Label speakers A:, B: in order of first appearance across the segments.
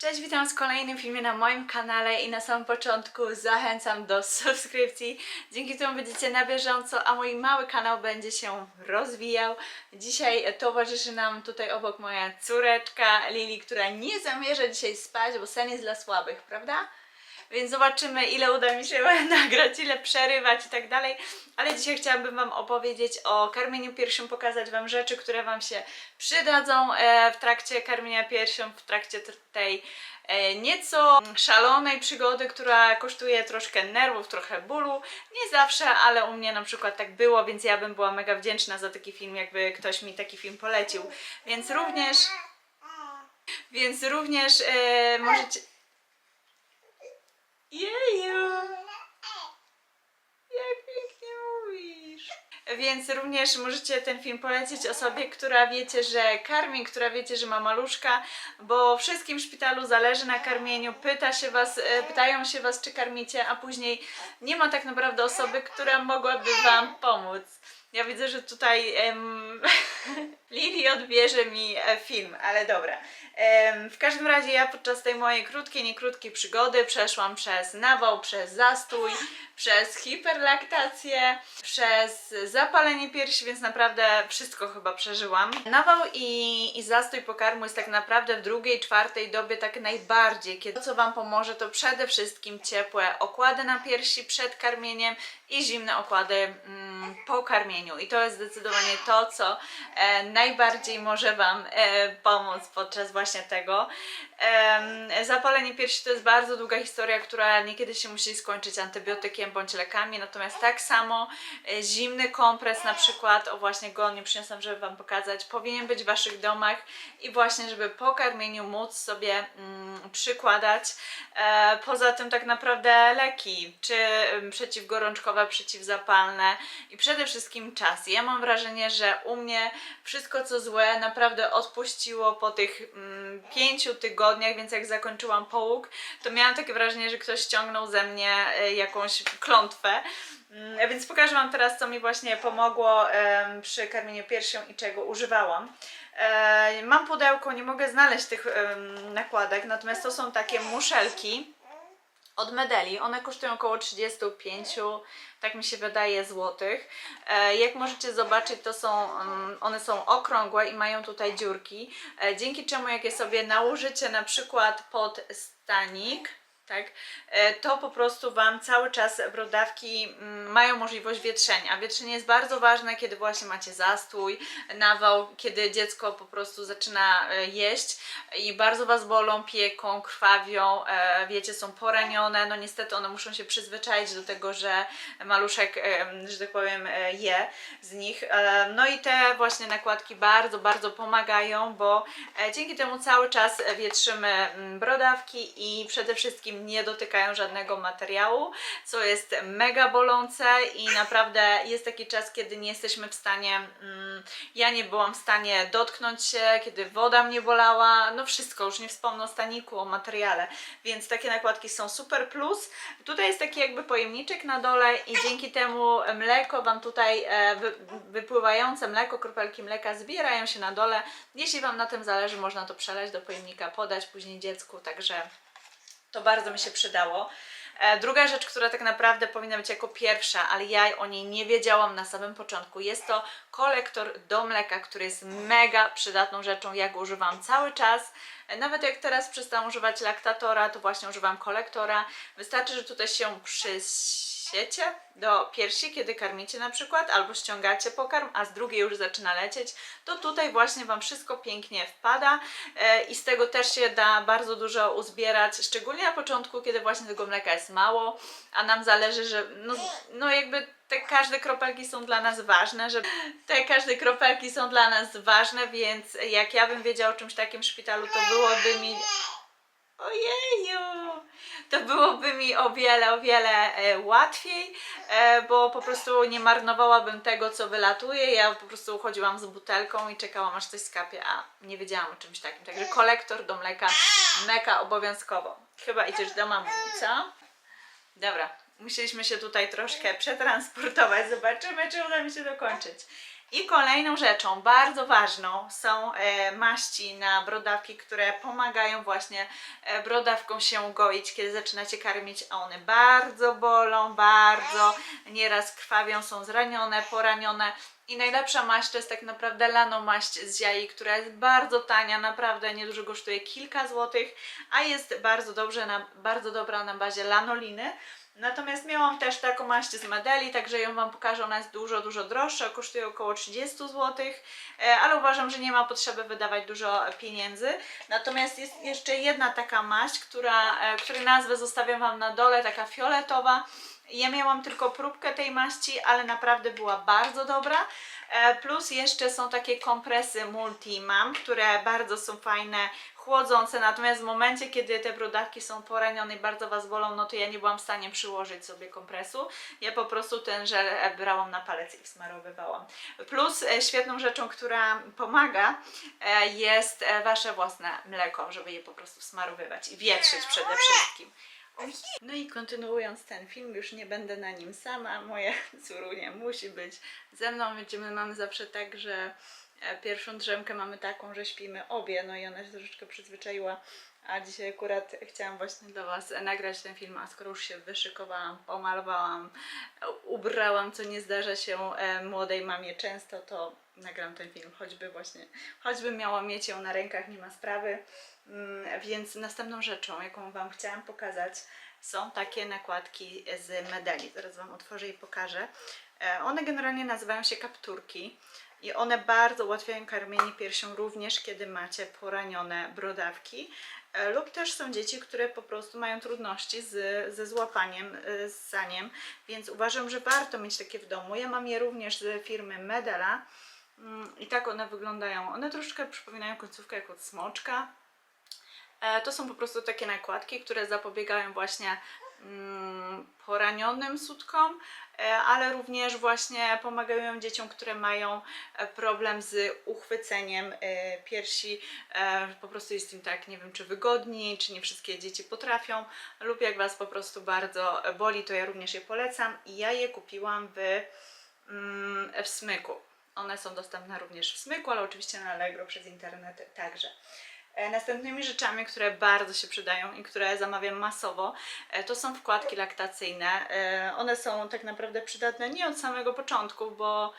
A: Cześć, witam w kolejnym filmie na moim kanale i na samym początku zachęcam do subskrypcji. Dzięki temu będziecie na bieżąco, a mój mały kanał będzie się rozwijał. Dzisiaj towarzyszy nam tutaj obok moja córeczka Lili, która nie zamierza dzisiaj spać, bo sen jest dla słabych, prawda? Więc zobaczymy, ile uda mi się nagrać, ile przerywać i tak dalej. Ale dzisiaj chciałabym Wam opowiedzieć o karmieniu piersią, pokazać Wam rzeczy, które Wam się przydadzą e, w trakcie karmienia piersią, w trakcie tej e, nieco szalonej przygody, która kosztuje troszkę nerwów, trochę bólu. Nie zawsze, ale u mnie na przykład tak było, więc ja bym była mega wdzięczna za taki film, jakby ktoś mi taki film polecił. Więc również, więc również e, możecie... Jeju! Jak pięknie mówisz. Więc również możecie ten film polecić osobie, która wiecie, że karmi, która wiecie, że ma maluszka, bo wszystkim w szpitalu zależy na karmieniu. Pyta się was, e, pytają się was, czy karmicie, a później nie ma tak naprawdę osoby, która mogłaby wam pomóc. Ja widzę, że tutaj em, Lili odbierze mi e, film, ale dobra. Em, w każdym razie ja podczas tej mojej krótkiej, niekrótkiej przygody przeszłam przez nawał, przez zastój, przez hiperlaktację, przez zapalenie piersi, więc naprawdę wszystko chyba przeżyłam. Nawał i, i zastój pokarmu jest tak naprawdę w drugiej, czwartej dobie tak najbardziej, kiedy to co Wam pomoże to przede wszystkim ciepłe okłady na piersi przed karmieniem i zimne okłady mm, po karmieniu. I to jest zdecydowanie to, co e, najbardziej może Wam e, pomóc podczas właśnie tego. Zapalenie piersi to jest bardzo długa historia, która niekiedy się musi skończyć antybiotykiem bądź lekami, natomiast tak samo e, zimny kompres na przykład, o właśnie go nie przyniosłam, żeby Wam pokazać, powinien być w Waszych domach i właśnie, żeby po karmieniu móc sobie mm, przykładać. Poza tym tak naprawdę leki, czy przeciwgorączkowe, przeciwzapalne i przede wszystkim czas. Ja mam wrażenie, że u mnie wszystko co złe naprawdę odpuściło po tych mm, pięciu tygodniach, więc jak zakończyłam połóg, to miałam takie wrażenie, że ktoś ściągnął ze mnie e, jakąś klątwę. Mm, Więc pokażę Wam teraz, co mi właśnie pomogło przy karmieniu piersią i czego używałam. E, mam pudełko, nie mogę znaleźć tych nakładek, natomiast to są takie muszelki od Medeli. One kosztują około 35, tak mi się wydaje, złotych. E, jak możecie zobaczyć, to są, mm, one są okrągłe i mają tutaj dziurki, e, dzięki czemu jak je sobie nałożycie na przykład pod stanik, tak, e, to po prostu Wam cały czas brodawki mm, mają możliwość wietrzenia. Wietrzenie jest bardzo ważne, kiedy właśnie macie zastój, nawał, kiedy dziecko po prostu zaczyna e, jeść i bardzo Was bolą, pieką, krwawią, e, wiecie, są poranione, no niestety one muszą się przyzwyczaić do tego, że maluszek, że tak powiem, je z nich. No i te właśnie nakładki bardzo, bardzo pomagają, bo dzięki temu cały czas wietrzymy mm, brodawki i przede wszystkim nie dotykają żadnego materiału, co jest mega bolące i naprawdę jest taki czas, kiedy nie jesteśmy w stanie, mm, ja nie byłam w stanie dotknąć się, kiedy woda mnie bolała, no wszystko, już nie wspomnę o staniku, o materiale, więc takie nakładki są super plus. Tutaj jest taki jakby pojemniczek na dole i dzięki temu mleko Wam tutaj, e, wy, wypływające mleko, kropelki mleka zbierają się na dole. Jeśli Wam na tym zależy, można to przelać do pojemnika, podać później dziecku, także to bardzo mi się przydało. E, Druga rzecz, która tak naprawdę powinna być jako pierwsza, ale ja o niej nie wiedziałam na samym początku, jest to kolektor do mleka, który jest mega przydatną rzeczą. Ja go używam cały czas. E, Nawet jak teraz przestałam używać laktatora, to właśnie używam kolektora. Wystarczy, że tutaj się do piersi, kiedy karmicie na przykład, albo ściągacie pokarm, a z drugiej już zaczyna lecieć, to tutaj właśnie Wam wszystko pięknie wpada e, i z tego też się da bardzo dużo uzbierać, szczególnie na początku, kiedy właśnie tego mleka jest mało, a nam zależy, że no, no jakby te każde kropelki są dla nas ważne, że te każde kropelki są dla nas ważne, więc jak ja bym wiedziała o czymś takim w szpitalu, to byłoby mi Ojeju! To byłoby mi o wiele, o wiele e, łatwiej, e, bo po prostu nie marnowałabym tego, co wylatuje. Ja po prostu chodziłam z butelką i czekałam, aż coś skapie, a nie wiedziałam o czymś takim. Także kolektor do mleka, mleka obowiązkowo. Chyba idziesz do mamusi, co? Dobra, musieliśmy się tutaj troszkę przetransportować. Zobaczymy, czy uda mi się dokończyć. I kolejną rzeczą, bardzo ważną, są e, maści na brodawki, które pomagają właśnie e, brodawką się goić, kiedy zaczynacie karmić, a one bardzo bolą, bardzo, nieraz krwawią, są zranione, poranione. I najlepsza maść to jest tak naprawdę lanomaść z jai, która jest bardzo tania, naprawdę niedużo kosztuje kilka złotych, a jest bardzo, dobrze na, bardzo dobra na bazie lanoliny. Natomiast miałam też taką maść z Medeli, także ją Wam pokażę, ona jest dużo, dużo droższa, kosztuje około 30 zł, ale uważam, że nie ma potrzeby wydawać dużo pieniędzy. Natomiast jest jeszcze jedna taka maść, która, e, której nazwę zostawiam Wam na dole, taka fioletowa. Ja miałam tylko próbkę tej maści, ale naprawdę była bardzo dobra. E, Plus jeszcze są takie kompresy Multimam, które bardzo są fajne, chłodzące, natomiast w momencie, kiedy te brodawki są poranione i bardzo Was bolą, no to ja nie byłam w stanie przyłożyć sobie kompresu. Ja po prostu ten żel brałam na palec i wsmarowywałam. Plus e, świetną rzeczą, która pomaga, e, jest Wasze własne mleko, żeby je po prostu wsmarowywać i wietrzyć przede wszystkim. No i kontynuując ten film, już nie będę na nim sama, moja córunia musi być ze mną, będziemy, mamy zawsze tak, że e, pierwszą drzemkę mamy taką, że śpimy obie, no i ona się troszeczkę przyzwyczaiła, a dzisiaj akurat chciałam właśnie dla Was nagrać ten film, a skoro już się wyszykowałam, pomalowałam, ubrałam, co nie zdarza się e, młodej mamie często, to nagram ten film, choćby właśnie, choćby miała mieć ją na rękach, nie ma sprawy. Mm, Więc następną rzeczą, jaką Wam chciałam pokazać, są takie nakładki z medali. Zaraz Wam otworzę i pokażę. E, One generalnie nazywają się kapturki i one bardzo ułatwiają karmienie piersią również, kiedy macie poranione brodawki. E, Lub też są dzieci, które po prostu mają trudności z, ze złapaniem, e, z saniem, więc uważam, że warto mieć takie w domu. Ja mam je również z firmy Medela Mm, i tak one wyglądają. One troszeczkę przypominają końcówkę jak od smoczka, E, To są po prostu takie nakładki, które zapobiegają właśnie poranionym sutkom, e, ale również właśnie pomagają dzieciom, które mają e, problem z uchwyceniem e, piersi. Po prostu jest im tak, nie wiem, czy wygodniej, czy nie wszystkie dzieci potrafią, lub jak Was po prostu bardzo boli, to ja również je polecam. I ja je kupiłam w, mm, w Smyku. One są dostępne również w Smyku, ale oczywiście na Allegro przez internet także. E, Następnymi rzeczami, które bardzo się przydają i które zamawiam masowo, e, to są wkładki laktacyjne. E, One są tak naprawdę przydatne nie od samego początku, bo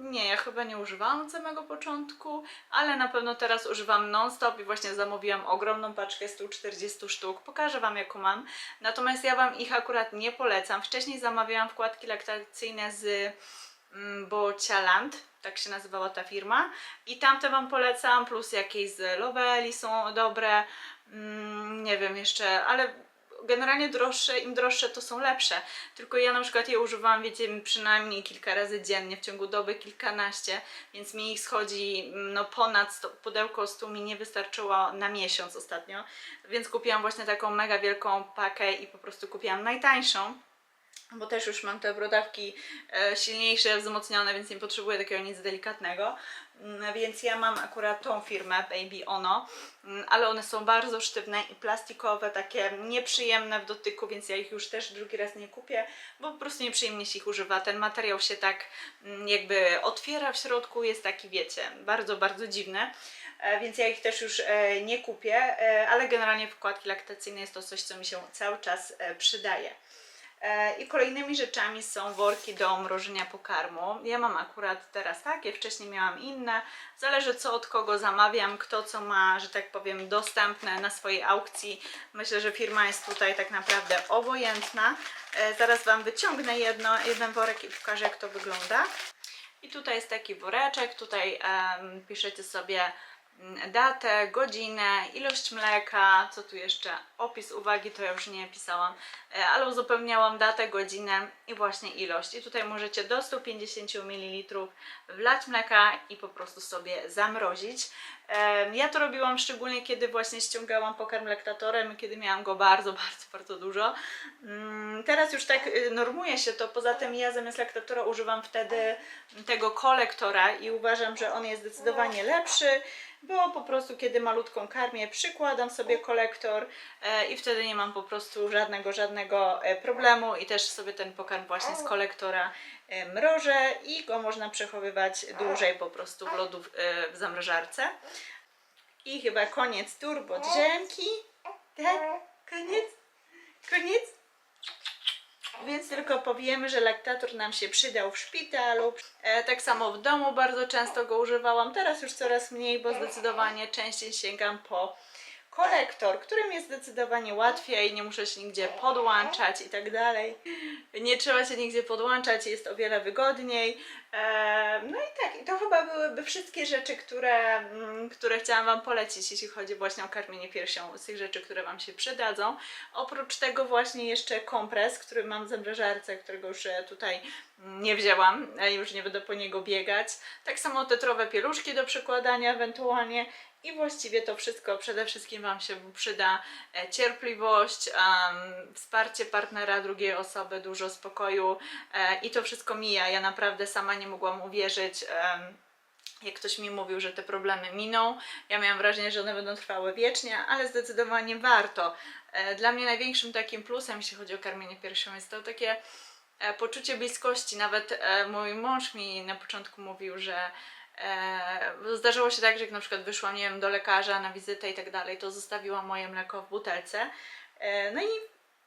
A: nie, ja chyba nie używałam od samego początku, ale na pewno teraz używam non-stop i właśnie zamówiłam ogromną paczkę 140 sztuk. Pokażę Wam jaką mam. Natomiast ja Wam ich akurat nie polecam. Wcześniej zamawiałam wkładki laktacyjne z Bocialand, tak się nazywała ta firma. I tamte Wam polecam, plus jakieś z Loveli są dobre. Mm, nie wiem jeszcze, ale generalnie droższe, im droższe to są lepsze. Tylko ja na przykład je używam, wiecie, przynajmniej kilka razy dziennie, w ciągu doby kilkanaście, więc mi ich schodzi mm, no ponad 100, pudełko 100 mi nie wystarczyło na miesiąc ostatnio, więc kupiłam właśnie taką mega wielką pakę i po prostu kupiłam najtańszą bo też już mam te brodawki e, silniejsze, wzmocnione, więc nie potrzebuję takiego nic delikatnego. Mm, Więc ja mam akurat tą firmę Baby Ono, mm, ale one są bardzo sztywne i plastikowe, takie nieprzyjemne w dotyku, więc ja ich już też drugi raz nie kupię, bo po prostu nieprzyjemnie się ich używa. Ten materiał się tak mm, jakby otwiera w środku, jest taki, wiecie, bardzo, bardzo dziwny. E, Więc ja ich też już e, nie kupię, ale generalnie wkładki laktacyjne jest to coś, co mi się cały czas przydaje. E, I kolejnymi rzeczami są worki do mrożenia pokarmu. Ja mam akurat teraz takie, wcześniej miałam inne. Zależy co od kogo zamawiam, kto co ma, że tak powiem, dostępne na swojej aukcji. Myślę, że firma jest tutaj tak naprawdę obojętna. E, Zaraz Wam wyciągnę jedno, jeden worek i pokażę jak to wygląda. I tutaj jest taki woreczek, tutaj em, piszecie sobie datę, godzinę, ilość mleka, co tu jeszcze, opis uwagi, to ja już nie pisałam, e, ale uzupełniałam datę, godzinę i właśnie ilość. I tutaj możecie do 150 ml wlać mleka i po prostu sobie zamrozić. Ja to robiłam szczególnie kiedy właśnie ściągałam pokarm laktatorem, kiedy miałam go bardzo, bardzo, bardzo dużo. Mm, Teraz już tak y, normuje się to, poza tym ja zamiast laktatora używam wtedy tego kolektora i uważam, że on jest zdecydowanie lepszy. Bo po prostu kiedy malutką karmię, przykładam sobie kolektor e, i wtedy nie mam po prostu żadnego, żadnego e, problemu i też sobie ten pokarm właśnie z kolektora e, mrożę i go można przechowywać dłużej po prostu w lodów w zamrażarce. I chyba koniec turbo drzemki. Tak? Koniec? Koniec? Więc tylko powiemy, że laktator nam się przydał w szpitalu. E, tak samo w domu bardzo często go używałam. Teraz już coraz mniej, bo zdecydowanie częściej sięgam po kolektor, którym jest zdecydowanie łatwiej, nie muszę się nigdzie podłączać i tak dalej. Nie trzeba się nigdzie podłączać, jest o wiele wygodniej. No i tak, to chyba byłyby wszystkie rzeczy, które, mm, które chciałam Wam polecić, jeśli chodzi właśnie o karmienie piersią, z tych rzeczy, które Wam się przydadzą. Oprócz tego właśnie jeszcze kompres, który mam w zamrażarce, którego już e, tutaj nie wzięłam, e, już nie będę po niego biegać. Tak samo tetrowe pieluszki do przykładania ewentualnie. I właściwie to wszystko przede wszystkim Wam się przyda e, cierpliwość, wsparcie partnera, drugiej osoby, dużo spokoju e, i to wszystko mija. Ja naprawdę sama nie mogłam uwierzyć. jak ktoś mi mówił, że te problemy miną, ja miałam wrażenie, że one będą trwały wiecznie, ale zdecydowanie warto. E, Dla mnie największym takim plusem, jeśli chodzi o karmienie piersią, jest to takie poczucie bliskości. Nawet mój mąż mi na początku mówił, że zdarzyło się tak, że jak na przykład wyszłam, nie wiem, do lekarza na wizytę i tak dalej, to zostawiłam moje mleko w butelce. E, no i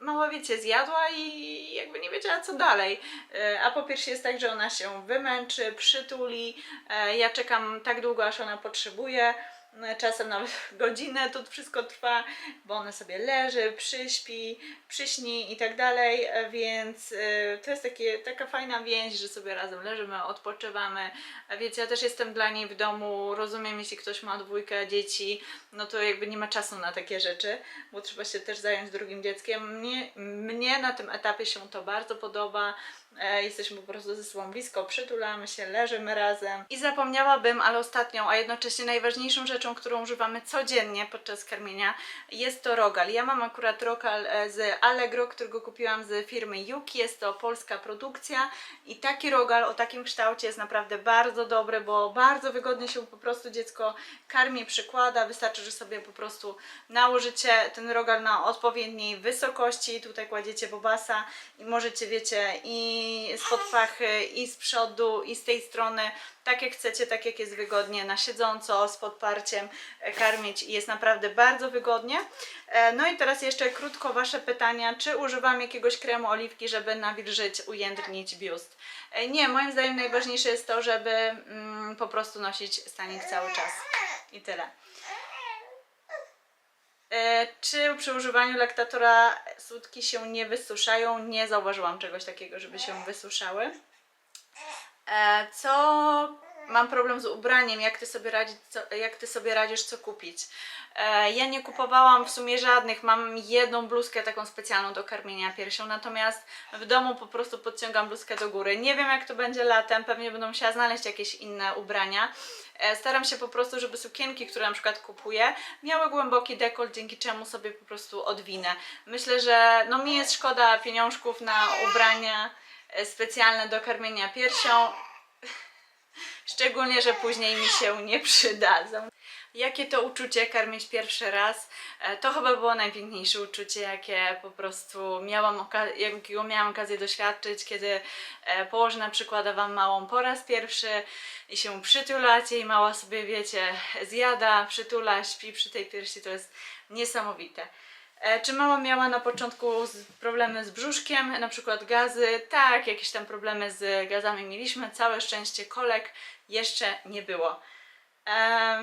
A: mała, wiecie, zjadła i jakby nie wiedziała co dalej. E, A po pierwsze jest tak, że ona się wymęczy, przytuli. E, Ja czekam tak długo, aż ona potrzebuje. E, Czasem nawet godzinę to wszystko trwa, bo ona sobie leży, przyśpi, przyśni i tak dalej, więc e, to jest takie, taka fajna więź, że sobie razem leżymy, odpoczywamy. Wiecie, ja też jestem dla niej w domu, rozumiem, jeśli ktoś ma dwójkę dzieci, no to jakby nie ma czasu na takie rzeczy, bo trzeba się też zająć drugim dzieckiem. Mnie, mnie na tym etapie się to bardzo podoba. E, Jesteśmy po prostu ze sobą blisko, przytulamy się, leżymy razem. I zapomniałabym, ale ostatnią, a jednocześnie najważniejszą rzeczą, którą używamy codziennie podczas karmienia, jest to rogal. Ja mam akurat rogal e, z Allegro, którego kupiłam z firmy Yuki. Jest to polska produkcja i taki rogal o takim kształcie jest naprawdę bardzo dobry, bo bardzo wygodnie się po prostu dziecko karmi, przykłada. Wystarczy, że sobie po prostu nałożycie ten rogal na odpowiedniej wysokości. Tutaj kładziecie bobasa i możecie, wiecie, i spod pachy, i z przodu, i z tej strony, tak jak chcecie, tak jak jest wygodnie, na siedząco, z podparciem e, karmić i jest naprawdę bardzo wygodnie. E, No i teraz jeszcze krótko Wasze pytania, czy używam jakiegoś kremu oliwki, żeby nawilżyć, ujędrnić biust? E, Nie, moim zdaniem najważniejsze jest to, żeby mm, po prostu nosić stanik cały czas. I tyle. E, Czy przy używaniu laktatora słodki się nie wysuszają? Nie zauważyłam czegoś takiego, żeby się wysuszały. E, Co mam problem z ubraniem? Jak ty sobie, radzić, co, jak ty sobie radzisz, co kupić? E, Ja nie kupowałam w sumie żadnych. Mam jedną bluzkę taką specjalną do karmienia piersią, natomiast w domu po prostu podciągam bluzkę do góry. Nie wiem, jak to będzie latem. Pewnie będę musiała znaleźć jakieś inne ubrania. E, Staram się po prostu, żeby sukienki, które na przykład kupuję, miały głęboki dekolt, dzięki czemu sobie po prostu odwinę. Myślę, że no mi jest szkoda pieniążków na ubrania e, specjalne do karmienia piersią. Szczególnie, że później mi się nie przydadzą. Jakie to uczucie karmić pierwszy raz? E, To chyba było najpiękniejsze uczucie, jakie po prostu miałam jakiego miałam okazję doświadczyć, kiedy e, położna przykłada Wam małą po raz pierwszy i się przytulacie i mała sobie, wiecie, zjada, przytula, śpi przy tej piersi, to jest niesamowite. E, Czy mama miała na początku problemy z brzuszkiem, na przykład gazy? Tak, jakieś tam problemy z gazami mieliśmy. Całe szczęście kolek jeszcze nie było.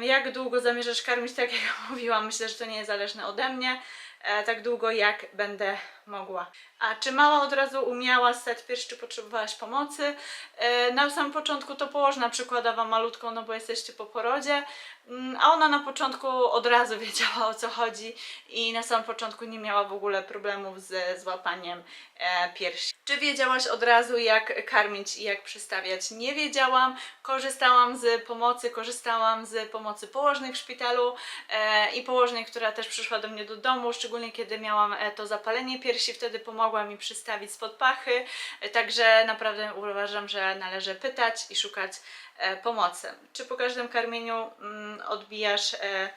A: Jak długo zamierzasz karmić? Tak jak mówiłam, myślę, że to nie jest zależne ode mnie. E, Tak długo jak będę mogła. A czy mała od razu umiała stać pierś, czy potrzebowałaś pomocy? E, Na samym początku to położna przykładała malutką, no bo jesteście po porodzie, Mm, a ona na początku od razu wiedziała o co chodzi i na samym początku nie miała w ogóle problemów ze złapaniem e, piersi. Czy wiedziałaś od razu jak karmić i jak przystawiać? Nie wiedziałam. Korzystałam z pomocy, korzystałam z pomocy położnej w szpitalu e, i położnej, która też przyszła do mnie do domu, szczególnie kiedy miałam to zapalenie piersi, wtedy pomogła mi przystawić spod pachy, także naprawdę uważam, że należy pytać i szukać e, pomocy. Czy po każdym karmieniu mm, odbijasz, e,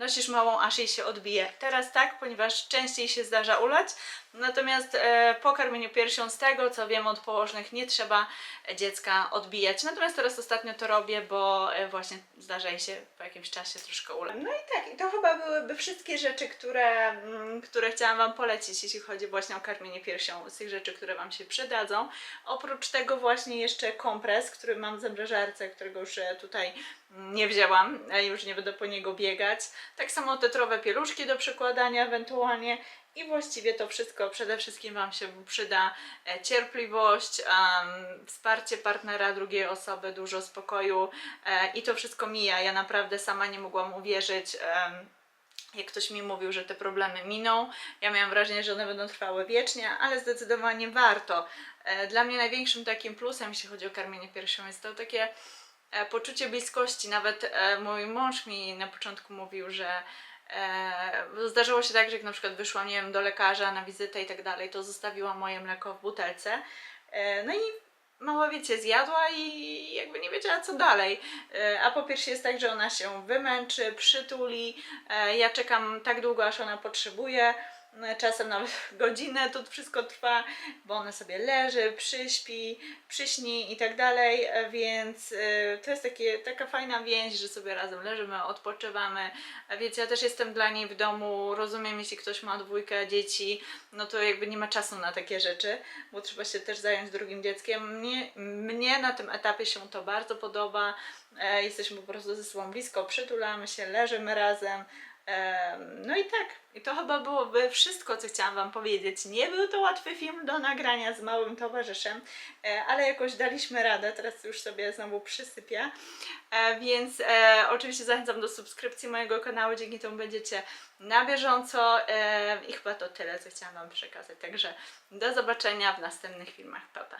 A: nosisz małą, aż jej się odbije? Teraz tak, ponieważ częściej się zdarza ulać, natomiast e, po karmieniu piersią z tego, co wiem od położnych, nie trzeba dziecka odbijać. Natomiast teraz ostatnio to robię, bo e, właśnie zdarza jej się po jakimś czasie troszkę ulać. No i tak, i to chyba byłyby wszystkie rzeczy, które, mm, które chciałam Wam polecić, jeśli chodzi właśnie o karmienie piersią, z tych rzeczy, które Wam się przydadzą. Oprócz tego właśnie jeszcze kompres, który mam w zamrażarce, którego już e, tutaj nie wzięłam, e, już nie będę po niego biegać. Tak samo tetrowe pieluszki do przykładania ewentualnie. I właściwie to wszystko przede wszystkim Wam się przyda e, cierpliwość, wsparcie partnera, drugiej osoby, dużo spokoju e, i to wszystko mija. Ja naprawdę sama nie mogłam uwierzyć. jak ktoś mi mówił, że te problemy miną, ja miałam wrażenie, że one będą trwały wiecznie, ale zdecydowanie warto. E, Dla mnie największym takim plusem, jeśli chodzi o karmienie piersią, jest to takie poczucie bliskości. Nawet e, mój mąż mi na początku mówił, że e, zdarzyło się tak, że jak na przykład wyszłam, nie wiem, do lekarza na wizytę i tak dalej, to zostawiłam moje mleko w butelce. E, no i mała, wiecie, zjadła i jakby nie wiedziała co dalej. E, A po pierwsze jest tak, że ona się wymęczy, przytuli. E, Ja czekam tak długo, aż ona potrzebuje. E, Czasem nawet godzinę to wszystko trwa, bo ona sobie leży, przyśpi, przyśni i tak dalej, więc e, to jest takie, taka fajna więź, że sobie razem leżymy, odpoczywamy. Wiecie, ja też jestem dla niej w domu, rozumiem, jeśli ktoś ma dwójkę dzieci, no to jakby nie ma czasu na takie rzeczy, bo trzeba się też zająć drugim dzieckiem. Mnie, mnie na tym etapie się to bardzo podoba. E, jesteśmy po prostu ze sobą blisko, przytulamy się, leżymy razem. No i tak, i to chyba byłoby wszystko, co chciałam Wam powiedzieć. Nie był to łatwy film do nagrania z małym towarzyszem, e, ale jakoś daliśmy radę, teraz już sobie znowu przysypia. E, Więc e, oczywiście zachęcam do subskrypcji mojego kanału, dzięki temu będziecie na bieżąco i chyba to tyle, co chciałam Wam przekazać. Także do zobaczenia w następnych filmach. Pa, pa.